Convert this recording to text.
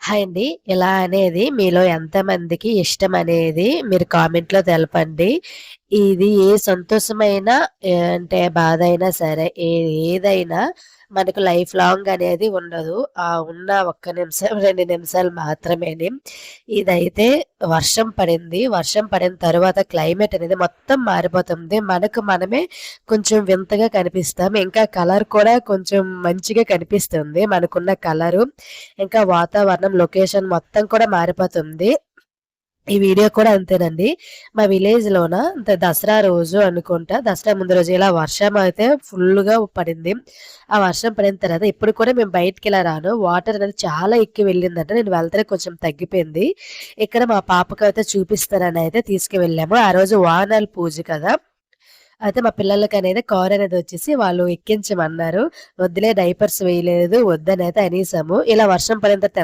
Hi అండి. ఇలా అనేది మీలో ఎంతమందికి ఇష్టం అనేది మీరు కామెంట్‌లో తెలపండి. ఇది ఏ సంతోషమైనా అంటే బాధ అయినా సరే ఏ ఏదైనా మనకు లైఫ్ లాంగ్ అనేది ఉండదు. ఆ ఉన్న ఒక్క నిమిషం, రెండు నిమిషాలు మాత్రమేని. ఇదైతే వర్షం పడింది. వర్షం పడిన తర్వాత క్లైమేట్ అనేది మొత్తం మారిపోతుంది. మనకు మనమే కొంచెం వింతగా కనిపిస్తాం. ఇంకా కలర్ కూడా కొంచెం మంచిగా కనిపిస్తుంది. మనకున్న కలరు. ఇంకా వాతావరణం, లొకేషన్ మొత్తం కూడా మారిపోతుంది. ఈ వీడియో కూడా అంతేనండి. మా విలేజ్‌లోన లోన దసరా రోజు అనుకుంటా, దసరా ముందు రోజు ఇలా వర్షం అయితే ఫుల్లుగా పడింది. ఆ వర్షం పడిన తర్వాత ఇప్పుడు కూడా మేము బయటికిలా రాను. వాటర్ అనేది చాలా ఎక్కువ వెళ్ళిందంట. నేను వెళ్తే కొంచెం తగ్గిపోయింది. ఇక్కడ మా పాపకు అయితే చూపిస్తానని అయితే తీసుకువెళ్ళాము. ఆ రోజు వాహనాల పూజ కదా! అయితే మా పిల్లలకి అనేది కార్ అనేది వచ్చేసి వాళ్ళు ఎక్కించమన్నారు. వద్దులే డైపర్స్ వేయలేదు వద్దనైతే అనేసాము. ఇలా వర్షం పడిన తర్వాత